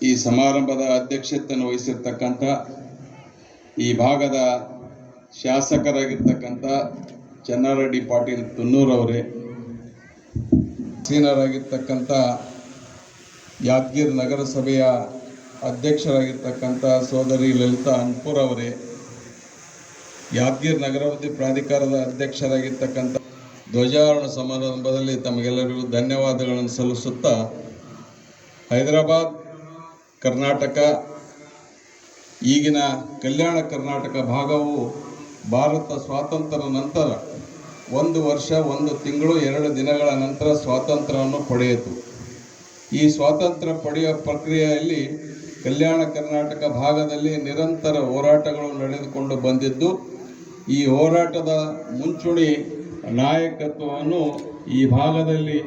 ಈ ಸಮಾರಂಭದ ಅಧ್ಯಕ್ಷತೆಯನ್ನು ವಹಿಸಿರ್ತಕ್ಕಂಥ ಈ ಭಾಗದ ಶಾಸಕರಾಗಿರ್ತಕ್ಕಂಥ ಚನ್ನಾರೆಡ್ಡಿ ಪಾಟೀಲ್ ತುನ್ನೂರವರೇ ಸೀನರಾಗಿರ್ತಕ್ಕಂಥ ಯಾದಗಿರ್ ನಗರಸಭೆಯ ಅಧ್ಯಕ್ಷರಾಗಿರ್ತಕ್ಕಂಥ ಸೋದರಿ ಲಲಿತಾ ಅನ್ಪುರ್ ಅವರೇ, ಯಾದಗಿರ್ ನಗರಾಭಿವೃದ್ಧಿ ಪ್ರಾಧಿಕಾರದ ಅಧ್ಯಕ್ಷರಾಗಿರ್ತಕ್ಕಂಥ ಧ್ವಜಾರೋಹಣ ಸಮಾರಂಭದಲ್ಲಿ ತಮಗೆಲ್ಲರಿಗೂ ಧನ್ಯವಾದಗಳನ್ನು ಸಲ್ಲಿಸುತ್ತಾ ಹೈದರಾಬಾದ್, ಕರ್ನಾಟಕ, ಈಗಿನ ಕಲ್ಯಾಣ ಕರ್ನಾಟಕ ಭಾಗವು ಭಾರತ ಸ್ವಾತಂತ್ರ್ಯ ನಂತರ ಒಂದು ವರ್ಷ, ಒಂದು ತಿಂಗಳು, ಎರಡು ದಿನಗಳ ನಂತರ ಸ್ವಾತಂತ್ರ್ಯವನ್ನು ಪಡೆಯಿತು. ಈ ಸ್ವಾತಂತ್ರ್ಯ ಪಡೆಯುವ ಪ್ರಕ್ರಿಯೆಯಲ್ಲಿ ಕಲ್ಯಾಣ ಕರ್ನಾಟಕ ಭಾಗದಲ್ಲಿ ನಿರಂತರ ಹೋರಾಟಗಳು ನಡೆದುಕೊಂಡು ಬಂದಿದ್ದು, ಈ ಹೋರಾಟದ ಮುಂಚೂಣಿ ನಾಯಕತ್ವವನ್ನು ಈ ಭಾಗದಲ್ಲಿ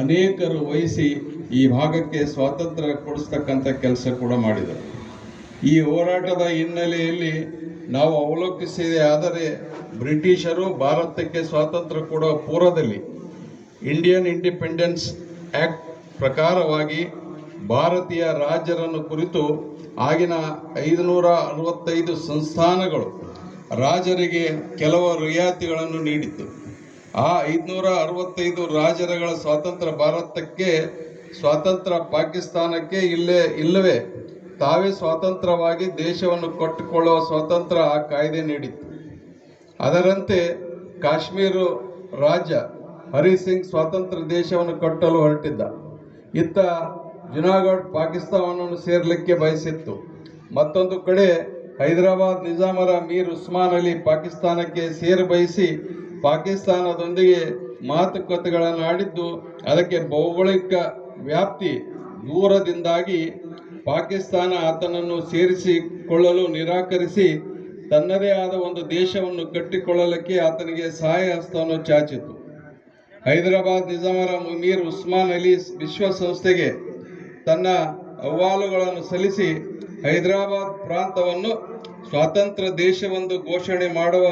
ಅನೇಕರು ವಹಿಸಿ ಈ ಭಾಗಕ್ಕೆ ಸ್ವಾತಂತ್ರ್ಯ ಕೊಡಿಸ್ತಕ್ಕಂಥ ಕೆಲಸ ಕೂಡ ಮಾಡಿದರು. ಈ ಹೋರಾಟದ ಹಿನ್ನೆಲೆಯಲ್ಲಿ ನಾವು ಅವಲೋಕಿಸಿದೆ ಆದರೆ ಬ್ರಿಟಿಷರು ಭಾರತಕ್ಕೆ ಸ್ವಾತಂತ್ರ್ಯ ಕೊಡುವ ಪೂರ್ವದಲ್ಲಿ ಇಂಡಿಯನ್ ಇಂಡಿಪೆಂಡೆನ್ಸ್ ಆಕ್ಟ್ ಪ್ರಕಾರವಾಗಿ ಭಾರತೀಯ ರಾಜರನ್ನು ಕುರಿತು ಆಗಿನ ಐದುನೂರ ಅರವತ್ತೈದು ಸಂಸ್ಥಾನಗಳು ರಾಜರಿಗೆ ಕೆಲವು ರಿಯಾಯಿತಿಗಳನ್ನು ನೀಡಿತ್ತು. ಆ ಐದುನೂರ ಅರವತ್ತೈದು ರಾಜರಗಳ ಸ್ವಾತಂತ್ರ್ಯ ಭಾರತಕ್ಕೆ ಸ್ವಾತಂತ್ರ್ಯ ಪಾಕಿಸ್ತಾನಕ್ಕೆ ಇಲ್ಲೇ, ಇಲ್ಲವೇ? ತಾವೇ ಸ್ವತಂತ್ರವಾಗಿ ದೇಶವನ್ನು ಕಟ್ಟಿಕೊಳ್ಳುವ ಸ್ವಾತಂತ್ರ್ಯ ಆ ಕಾಯ್ದೆ ನೀಡಿತ್ತು. ಅದರಂತೆ ಕಾಶ್ಮೀರ ರಾಜ್ಯ ಹರಿ ಸಿಂಗ್ ಸ್ವಾತಂತ್ರ್ಯ ದೇಶವನ್ನು ಕಟ್ಟಲು ಹೊರಟಿದ್ದ. ಇತ್ತ ಜುನಾಗಢ್ ಪಾಕಿಸ್ತಾನವನ್ನು ಸೇರಲಿಕ್ಕೆ ಬಯಸಿತ್ತು. ಮತ್ತೊಂದು ಕಡೆ ಹೈದರಾಬಾದ್ ನಿಜಾಮರ ಮೀರ್ ಉಸ್ಮಾನ್ ಅಲಿ ಪಾಕಿಸ್ತಾನಕ್ಕೆ ಸೇರು ಬಯಸಿ ಪಾಕಿಸ್ತಾನದೊಂದಿಗೆ ಮಾತುಕತೆಗಳನ್ನು ಆಡಿದ್ದು ಅದಕ್ಕೆ ಭೌಗೋಳಿಕ ವ್ಯಾಪ್ತಿ ದೂರದಿಂದಾಗಿ ಪಾಕಿಸ್ತಾನ ಆತನನ್ನು ಸೇರಿಸಿಕೊಳ್ಳಲು ನಿರಾಕರಿಸಿ ತನ್ನದೇ ಆದ ಒಂದು ದೇಶವನ್ನು ಕಟ್ಟಿಕೊಳ್ಳಲಿಕ್ಕೆ ಆತನಿಗೆ ಸಹಾಯ ಹಸ್ತವನ್ನು ಚಾಚಿತು. ಹೈದರಾಬಾದ್ ನಿಜಾಮರ ಮುಮೀರ್ ಉಸ್ಮಾನ್ ಅಲಿ ವಿಶ್ವಸಂಸ್ಥೆಗೆ ತನ್ನ ಅಹವಾಲುಗಳನ್ನು ಸಲ್ಲಿಸಿ ಹೈದರಾಬಾದ್ ಪ್ರಾಂತವನ್ನು ಸ್ವಾತಂತ್ರ್ಯ ದೇಶವೆಂದು ಘೋಷಣೆ ಮಾಡುವ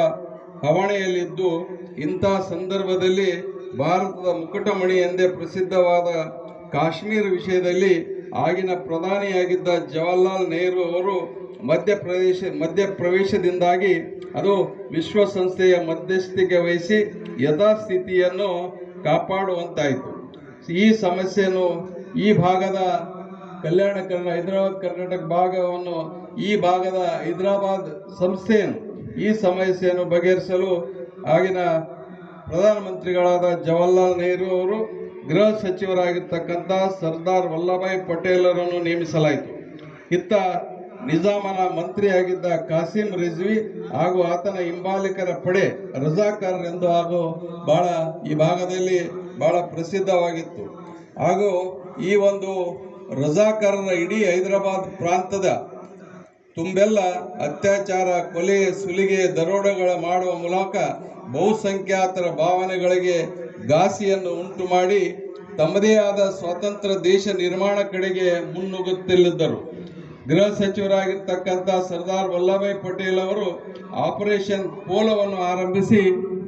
ಹವಣೆಯಲ್ಲಿದ್ದು ಇಂಥ ಸಂದರ್ಭದಲ್ಲಿ ಭಾರತದ ಮುಕುಟಮಣಿ ಎಂದೇ ಪ್ರಸಿದ್ಧವಾದ ಕಾಶ್ಮೀರ ವಿಷಯದಲ್ಲಿ ಆಗಿನ ಪ್ರಧಾನಿಯಾಗಿದ್ದ ಜವಾಹರ್ಲಾಲ್ ನೆಹರು ಅವರು ಮಧ್ಯಪ್ರದೇಶ ಮಧ್ಯಪ್ರವೇಶದಿಂದಾಗಿ ಅದು ವಿಶ್ವಸಂಸ್ಥೆಯ ಮಧ್ಯಸ್ಥಿಕೆ ವಹಿಸಿ ಯಥಾಸ್ಥಿತಿಯನ್ನು ಕಾಪಾಡುವಂತಾಯಿತು. ಈ ಸಮಸ್ಯೆಯನ್ನು ಈ ಭಾಗದ ಕಲ್ಯಾಣ ಕರ್ನಾಟಕ ಹೈದರಾಬಾದ್ ಕರ್ನಾಟಕ ಭಾಗವನ್ನು, ಈ ಭಾಗದ ಹೈದರಾಬಾದ್ ಸಂಸ್ಥೆಯನ್ನು ಈ ಸಮಸ್ಯೆಯನ್ನು ಬಗೆಹರಿಸಲು ಆಗಿನ ಪ್ರಧಾನಮಂತ್ರಿಗಳಾದ ಜವಾಹರ್ಲಾಲ್ ನೆಹರು ಅವರು ಗೃಹ ಸಚಿವರಾಗಿರ್ತಕ್ಕಂಥ ಸರ್ದಾರ್ ವಲ್ಲಭಾಯ್ ಪಟೇಲರನ್ನು ನೇಮಿಸಲಾಯಿತು. ಇತ್ತ ನಿಜಾಮನ ಮಂತ್ರಿಯಾಗಿದ್ದ ಕಾಸಿಂ ರಿಜ್ವಿ ಹಾಗೂ ಆತನ ಹಿಂಬಾಲಿಕರ ಪಡೆ ರಜಾಕಾರರೆಂದು ಹಾಗೂ ಬಹಳ ಈ ಭಾಗದಲ್ಲಿ ಬಹಳ ಪ್ರಸಿದ್ಧವಾಗಿತ್ತು. ಹಾಗೂ ಈ ಒಂದು ರಜಾಕಾರರ ಇಡೀ ಹೈದರಾಬಾದ್ ಪ್ರಾಂತದ ತುಂಬೆಲ್ಲ ಅತ್ಯಾಚಾರ, ಕೊಲೆ, ಸುಲಿಗೆ, ದರೋಡೆಗಳ ಮಾಡುವ ಮೂಲಕ ಬಹುಸಂಖ್ಯಾತರ ಭಾವನೆಗಳಿಗೆ ಘಾಸಿಯನ್ನು ಉಂಟು ಮಾಡಿ ತಮ್ಮದೇ ಆದ ಸ್ವತಂತ್ರ ದೇಶ ನಿರ್ಮಾಣ ಕಡೆಗೆ ಮುನ್ನುಗ್ಗುತ್ತಿಲ್ಲಿದ್ದರು ಗೃಹ ಸಚಿವರಾಗಿರ್ತಕ್ಕಂಥ ಸರ್ದಾರ್ ವಲ್ಲಭಾಯ್ ಪಟೇಲ್ ಅವರು ಆಪರೇಷನ್ ಪೋಲವನ್ನು ಆರಂಭಿಸಿ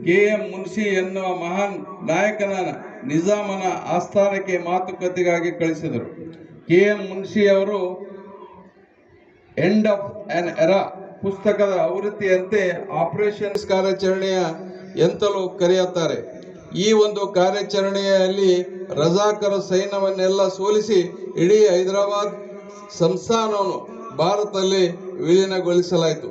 ಕೆ ಎಂ ಮುನ್ಷಿ ಎನ್ನುವ ಮಹಾನ್ ನಾಯಕನ ನಿಜಾಮನ ಆಸ್ಥಾನಕ್ಕೆ ಮಾತುಕತೆಗಾಗಿ ಕಳಿಸಿದರು. ಕೆ ಎಂ ಮುನ್ಷಿ ಅವರು ಎಂಡ್ ಆಫ್ ಆನ್ ಎರಾ ಪುಸ್ತಕದ ಆವೃತ್ತಿಯಂತೆ ಆಪರೇಷನ್ಸ್ ಕಾರ್ಯಾಚರಣೆಯ ಎಂತಲೂ ಕರೆಯುತ್ತಾರೆ. ಈ ಒಂದು ಕಾರ್ಯಾಚರಣೆಯಲ್ಲಿ ರಜಾಕರ ಸೈನ್ಯವನ್ನೆಲ್ಲ ಸೋಲಿಸಿ ಇಡೀ ಹೈದರಾಬಾದ್ ಸಂಸ್ಥಾನವನ್ನು ಭಾರತದಲ್ಲಿ ವಿಲೀನಗೊಳಿಸಲಾಯಿತು.